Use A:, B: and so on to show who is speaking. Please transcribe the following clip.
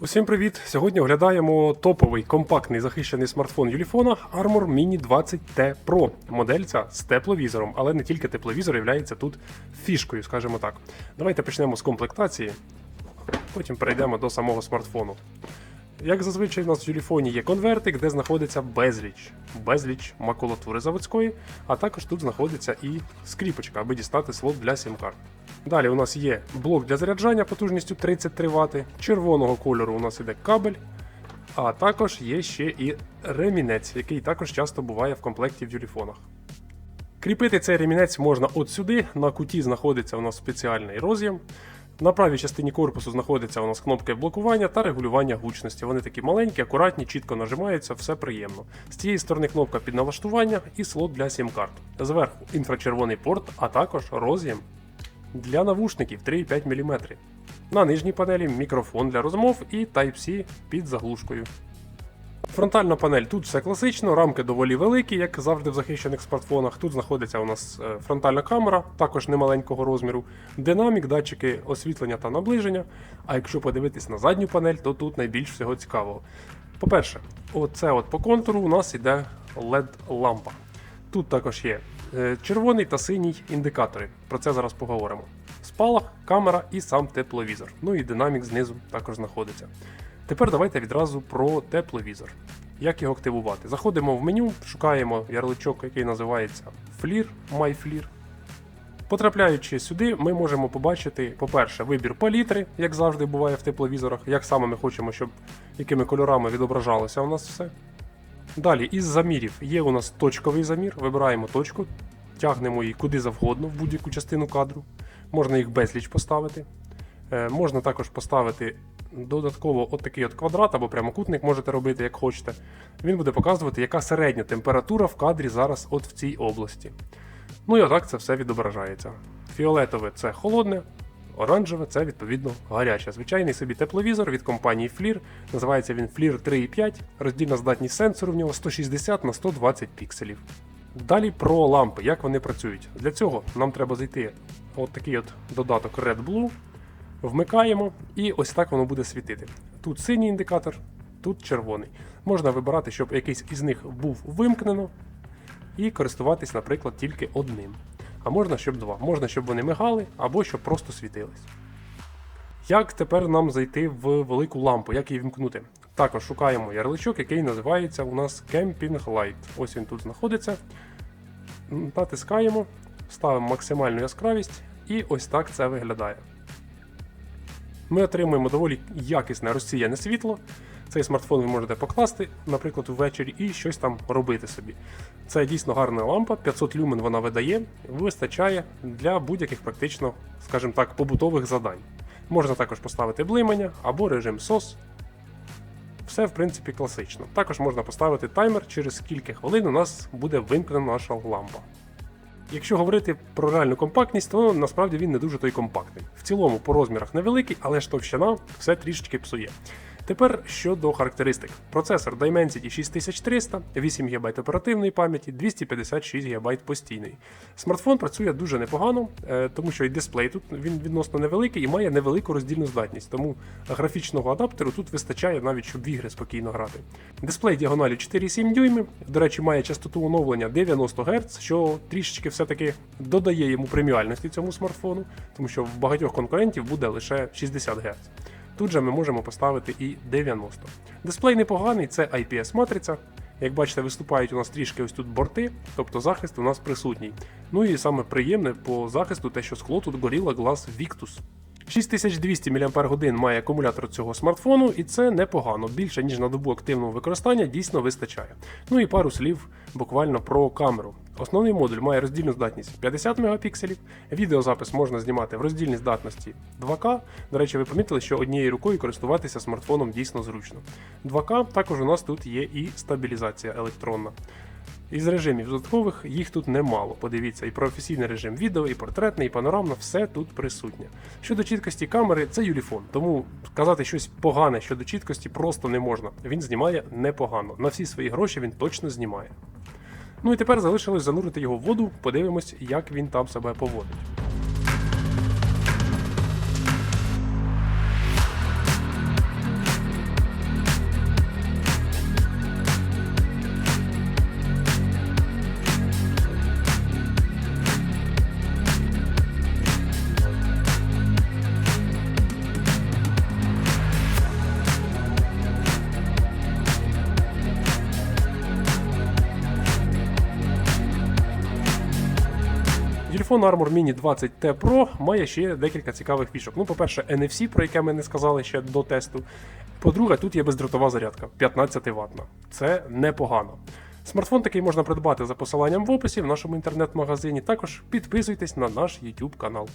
A: Усім привіт! Сьогодні оглядаємо топовий компактний захищений смартфон Юліфона Armor Mini 20T Pro. Модель ця з тепловізором, але не тільки тепловізор є тут фішкою, скажімо так. Давайте почнемо з комплектації, потім перейдемо до самого смартфону. Як зазвичай, у нас в Юліфоні є конвертик, де знаходиться безліч, безліч макулатури заводської, а також тут знаходиться і скріпочка, аби дістати слот для сім-карт. Далі у нас є блок для заряджання потужністю 33 Вт. Червоного кольору у нас іде кабель, а також є ще і ремінець, який також часто буває в комплекті в юліфонах. Кріпити цей ремінець можна от сюди. На куті знаходиться у нас спеціальний роз'єм. На правій частині корпусу знаходиться у нас кнопки блокування та регулювання гучності. Вони такі маленькі, акуратні, чітко нажимаються, все приємно. З цієї сторони кнопка під налаштування і слот для сім-карт. Зверху інфрачервоний порт, а також роз'єм для навушників 3,5 мм. На нижній панелі мікрофон для розмов і Type-C під заглушкою. Фронтальна панель тут все класично, рамки доволі великі, як завжди в захищених смартфонах. Тут знаходиться у нас е, фронтальна камера, також немаленького розміру, динамік, датчики освітлення та наближення. А якщо подивитись на задню панель, то тут найбільш всього цікавого. По-перше, оце от по контуру у нас іде LED-лампа. Тут також є червоний та синій індикатори. Про це зараз поговоримо. Спалах, камера і сам тепловізор. Ну і динамік знизу також знаходиться. Тепер давайте відразу про тепловізор. Як його активувати? Заходимо в меню, шукаємо ярличок, який називається FLIR, MyFLIR. Потрапляючи сюди, ми можемо побачити, по-перше, вибір палітри, як завжди буває в тепловізорах, як саме ми хочемо, щоб якими кольорами відображалося у нас все. Далі, із замірів є у нас точковий замір. Вибираємо точку, тягнемо її куди завгодно в будь-яку частину кадру. Можна їх безліч поставити. Е, можна також поставити додатково от такий от квадрат або прямокутник можете робити, як хочете. Він буде показувати, яка середня температура в кадрі зараз от в цій області. Ну і отак це все відображається. Фіолетове це холодне, оранжеве це відповідно гаряче. Звичайний собі тепловізор від компанії FLIR. Називається він FLIR 3.5. Роздільна здатність сенсору в нього 160 на 120 пікселів. Далі про лампи, як вони працюють. Для цього нам треба зайти от такий от додаток Red Blue. Вмикаємо, і ось так воно буде світити. Тут синій індикатор, тут червоний. Можна вибирати, щоб якийсь із них був вимкнено, і користуватись, наприклад, тільки одним. А можна, щоб два. Можна, щоб вони мигали, або щоб просто світились. Як тепер нам зайти в велику лампу, як її вмкнути? Також шукаємо ярличок, який називається у нас Camping Light. Ось він тут знаходиться. Натискаємо, ставимо максимальну яскравість, і ось так це виглядає. Ми отримуємо доволі якісне розсіяне світло. Цей смартфон ви можете покласти, наприклад, ввечері і щось там робити собі. Це дійсно гарна лампа, 500 люмен вона видає, вистачає для будь-яких практично, скажімо так, побутових завдань. Можна також поставити блимання або режим SOS. Все, в принципі, класично. Також можна поставити таймер, через кілька хвилин у нас буде вимкнена наша лампа. Якщо говорити про реальну компактність, то насправді він не дуже той компактний. В цілому по розмірах невеликий, але ж товщина все трішечки псує. Тепер щодо характеристик. Процесор Dimensity 6300, 8 ГБ оперативної пам'яті, 256 ГБ постійної. Смартфон працює дуже непогано, е, тому що і дисплей тут він відносно невеликий і має невелику роздільну здатність, тому графічного адаптеру тут вистачає навіть, щоб в ігри спокійно грати. Дисплей діагоналі 4,7 дюйми, до речі, має частоту оновлення 90 Гц, що трішечки все-таки додає йому преміальності цьому смартфону, тому що в багатьох конкурентів буде лише 60 Гц. Тут же ми можемо поставити і 90. Дисплей непоганий, це IPS-матриця. Як бачите, виступають у нас трішки ось тут борти, тобто захист у нас присутній. Ну і саме приємне по захисту те, що скло тут Gorilla Glass Victus. 6200 мАч має акумулятор цього смартфону, і це непогано. Більше ніж на добу активного використання дійсно вистачає. Ну і пару слів буквально про камеру. Основний модуль має роздільну здатність 50 мегапікселів. Відеозапис можна знімати в роздільній здатності 2К. До речі, ви помітили, що однією рукою користуватися смартфоном дійсно зручно. 2К також у нас тут є і стабілізація електронна. Із режимів додаткових їх тут немало. Подивіться, і професійний режим відео, і портретний, і панорамна, все тут присутнє. Щодо чіткості камери, це юліфон, тому сказати щось погане щодо чіткості просто не можна. Він знімає непогано. На всі свої гроші він точно знімає. Ну і тепер залишилось занурити його в воду, подивимось, як він там себе поводить. Юльфон Armor Mini 20T Pro має ще декілька цікавих фішок. Ну, по-перше, NFC, про яке ми не сказали ще до тесту. По-друге, тут є бездротова зарядка 15 ватна. Це непогано. Смартфон такий можна придбати за посиланням в описі в нашому інтернет-магазині. Також підписуйтесь на наш YouTube канал.